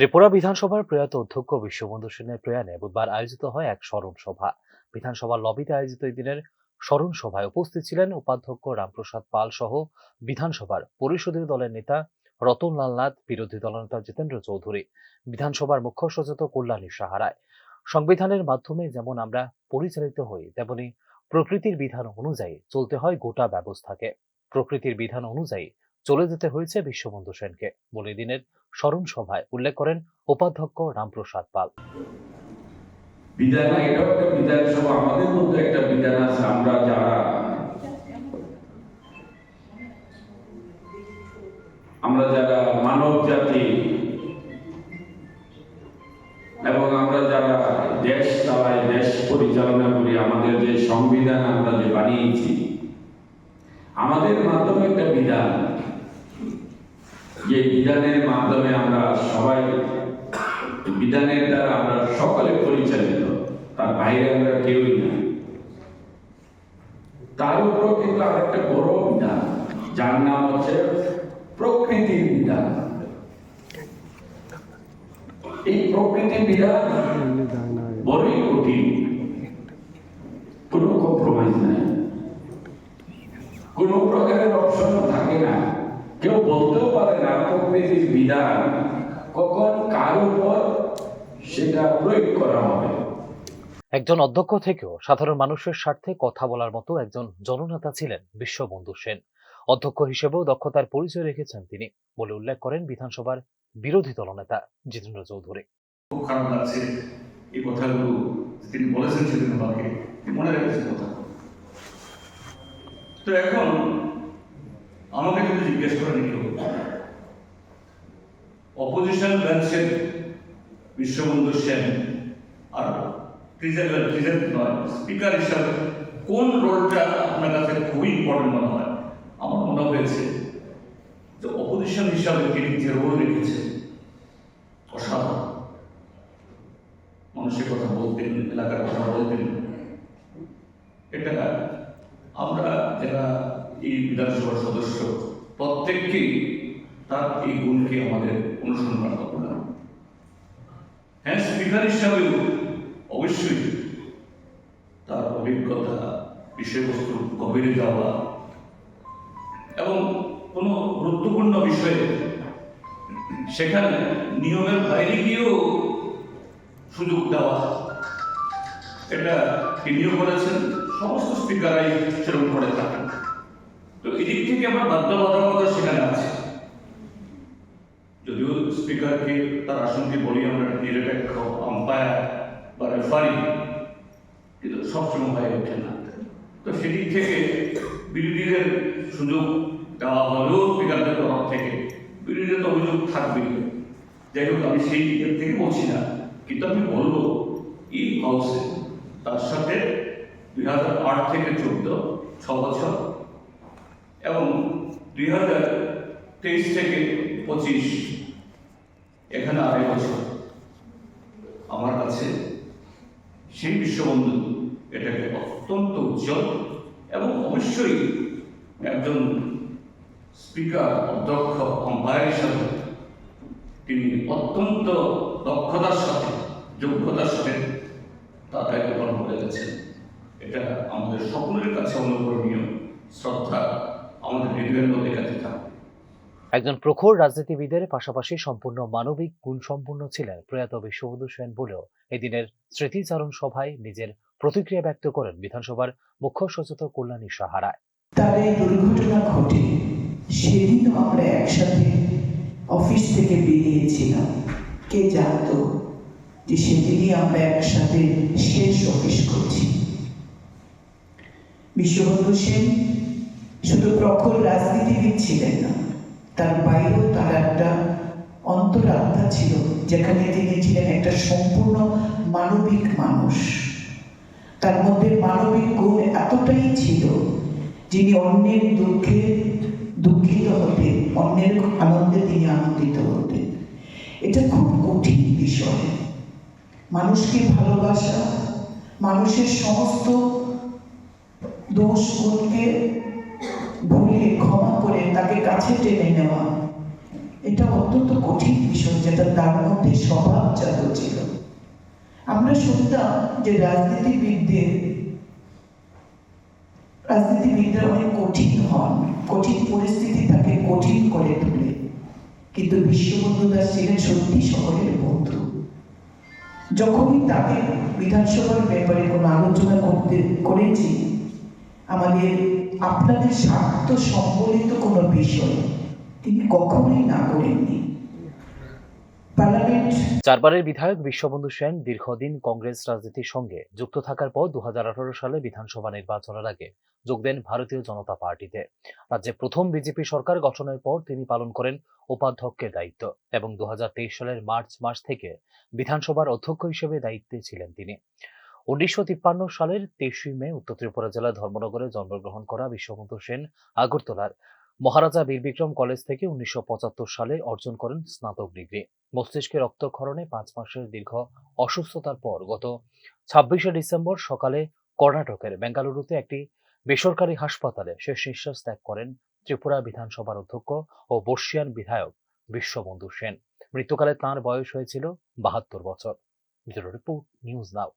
ত্রিপুরা বিধানসভার প্রয়াত অধ্যক্ষ বিশ্ববন্ধু সেনের প্রয়াণে বুধবার আয়োজিত হয় এক স্মরণ সভা। বিধানসভার লবিতে আয়োজিত এই দিনের স্মরণ সভায় উপস্থিত ছিলেন উপাধ্যক্ষ রামপ্রসাদ পাল সহ বিধানসভার পরিষদীয় দলের নেতা রতনলাল নাথ, বিরোধী দলনেতা জিতেন্দ্র চৌধুরী, বিধানসভার মুখ্য সচেতক কল্যাণী সাহারায় সংবিধানের মাধ্যমে যেমন আমরা পরিচালিত হই, তেমনি প্রকৃতির বিধান অনুযায়ী চলতে হয় গোটা ব্যবস্থাকে। প্রকৃতির বিধান অনুযায়ী চলে যেতে হয়েছে বিশ্ববন্ধু সেনকে। দিনের স্মরণ সভায় উল্লেখ করেন উপাধ্যক্ষ রামপ্রসাদ পাল। বিধান একটা বিধান সভা আমাদের মধ্যে একটা বিধান আছে, আমরা যারা আমরা যারা মানব জাতি এবং আমরা যারা দেশ চালাই, দেশ পরিচালনা করি, আমাদের যে সংবিধান আমরা যে বানিয়েছি, আমাদের মাধ্যমে একটা বিধান। যে বিধানের মাধ্যমে আমরা সবাই, বিধানের দ্বারা আমরা সকলে পরিচালিত, তার বাইরে আমরা কেউই না। তার উপরও কিন্তু আরেকটা বড় বিধান, যার নাম হচ্ছে প্রকৃতির বিধান। এই প্রকৃতির বিধান বড়ই কঠিন, কোনো কম্প্রোমাইজ নাই। কোনো প্রকারের অপশন থাকে না কেউ বলতেও পারে বিধান কখন কার উপর সেটা প্রয়োগ করা হবে। একজন অধ্যক্ষ থেকেও সাধারণ মানুষের স্বার্থে কথা বলার মতো একজন জননেতা ছিলেন বিশ্ববন্ধু সেন। অধ্যক্ষ হিসেবেও দক্ষতার পরিচয় রেখেছেন তিনি বলে উল্লেখ করেন বিধানসভার বিরোধী দলনেতা জিতেন্দ্র চৌধুরী। খুব খারাপ লাগছে এই কথাগুলো তিনি বলেছেন সেদিন আমাকে। মনে রেখেছে কথা। তো এখন আমাকে যদি জিজ্ঞেস করেন কেউ অপোজিশন বেঞ্চের বিশ্ববন্ধু সেন আর প্রেজেন্ট নয় স্পিকার হিসাবে কোন রোলটা আপনার কাছে খুবই ইম্পর্টেন্ট মনে হয়? আমার মনে হয়েছে যে অপোজিশন হিসাবে তিনি যে রোল রেখেছেন, অসাধারণ। মানুষের কথা বলতেন, এলাকার কথা বলতেন। এটা আমরা যারা এই বিধানসভার সদস্য, প্রত্যেককেই তার এই গুণকে আমাদের অনুসরণ করা দরকার। হ্যাঁ স্পিকার হিসাবেও অবশ্যই তার অভিজ্ঞতা বিষয়বস্তুর গভীরে যাওয়া এবং কোনো গুরুত্বপূর্ণ বিষয়ে সেখানে নিয়মের বাইরে গিয়েও সুযোগ দেওয়া। এটা তিনিও করেছেন সমস্ত স্পিকারাই সেরকম করে থাকেন। তো এদিক থেকে আমার বাধ্যবাধকতা সেখানে আছে। স্পিকারকে তার আসনকে বলি, আমরা নিরপেক্ষ আম্পায়ার বা রেফারি কিন্তু সবসময় হয়ে ওঠে না। তো সেদিক থেকে বিরোধীদের সুযোগ দেওয়া হলেও স্পিকারদের তরফ থেকে বিরোধীদের তো অভিযোগ থাকবেই। যাই হোক, আমি সেই দিকের থেকে বলছি না। কিন্তু আমি বলব, এই হাউসে তার সাথে দুই হাজার আট থেকে চোদ্দ, ছ বছর এবং দুই হাজার তেইশ থেকে পঁচিশ এখানে আড়াই বছর। আমার কাছে সেই বিশ্ববন্ধু এটাকে অত্যন্ত উজ্জ্বল এবং অবশ্যই একজন স্পিকার অধ্যক্ষ আম্পায়ার হিসাবে তিনি অত্যন্ত দক্ষতার সাথে, যোগ্যতার সাথে তার দায়িত্ব পালন করে গেছেন এটা আমাদের সকলের কাছে অনুকরণীয় শ্রদ্ধা, আমাদের হৃদয়ের মধ্যে কাছে একজন প্রখর রাজনীতিবিদের পাশাপাশি সম্পূর্ণ মানবিক গুণসম্পন্ন ছিলেন প্রয়াত বিশ্ববন্ধু সেন বলেও এদিনের স্মৃতিচারণ সভায় নিজের প্রতিক্রিয়া ব্যক্ত করেন বিধানসভার মুখ্য সচেতক কল্যাণী সাহারায়। তার এই দুর্ঘটনা ঘটে সেদিন আমরা একসাথে অফিস থেকে বেরিয়েছিলাম। কে জানতো যে সেদিনই আমরা একসাথে শেষ অফিস করছি? বিশ্ববন্ধু সেন শুধু প্রখর রাজনীতিবিদ ছিলেন না তার বাইরেও তার একটা অন্তরাত্মা ছিল, যেখানে তিনি ছিলেন একটা সম্পূর্ণ মানবিক মানুষ। তার মধ্যে মানবিক গুণ এতটাই ছিল, যিনি অন্যের দুঃখে দুঃখিত হতেন অন্যের আনন্দে তিনি আনন্দিত হতেন এটা খুব কঠিন বিষয়। মানুষকে ভালোবাসা, মানুষের সমস্ত দোষ গুণকে ভুলে ক্ষমা করে তাকে কাছে টেনে নেওয়া। এটা অত্যন্ত কঠিন বিষয় যেটা তার মধ্যে স্বভাবজাত ছিল। আমরা শুনতাম যে রাজনীতিবিদদের, রাজনীতিবিদরা অনেক কঠিন হন, কঠিন পরিস্থিতি তাকে কঠিন করে তোলে। কিন্তু বিশ্ববন্ধু দাস ছিলেন সত্যি সকলের বন্ধু। যখনই তাকে বিধানসভার ব্যাপারে কোনো আলোচনা করতে, করেছি, আমাদের আপনাদের স্বার্থ সম্বলিত কোনো বিষয় তিনি কখনোই না করেননি। চারবারের বিধায়ক বিশ্ববন্ধু সেন দীর্ঘদিন কংগ্রেস রাজনীতির সঙ্গে যুক্ত থাকার পর দু সালে বিধানসভা নির্বাচনের আগে যোগ দেন ভারতীয় জনতা পার্টিতে। রাজ্যে প্রথম বিজেপি সরকার গঠনের পর তিনি পালন করেন উপাধ্যক্ষের দায়িত্ব এবং দু হাজার তেইশ সালের মার্চ মাস থেকে বিধানসভার অধ্যক্ষ হিসেবে দায়িত্বে ছিলেন তিনি। উনিশশো তিপ্পান্ন সালের তেইশে মে উত্তর ত্রিপুরা জেলার ধর্মনগরে জন্মগ্রহণ করা বিশ্ববন্ধু সেন আগরতলার। মহারাজা বীরবিক্রম কলেজ থেকে উনিশশো পঁচাত্তর সালে অর্জন করেন স্নাতক ডিগ্রি। মস্তিষ্কে রক্তক্ষরণে পাঁচ মাসের দীর্ঘ অসুস্থতার পর গত ছাব্বিশে ডিসেম্বর সকালে কর্ণাটকের বেঙ্গালুরুতে একটি বেসরকারি হাসপাতালে শেষ নিঃশ্বাস ত্যাগ করেন ত্রিপুরা বিধানসভার অধ্যক্ষ ও বর্ষিয়ান বিধায়ক বিশ্ববন্ধু সেন। মৃত্যুকালে তাঁর বয়স হয়েছিল বাহাত্তর বছর। Report, news now.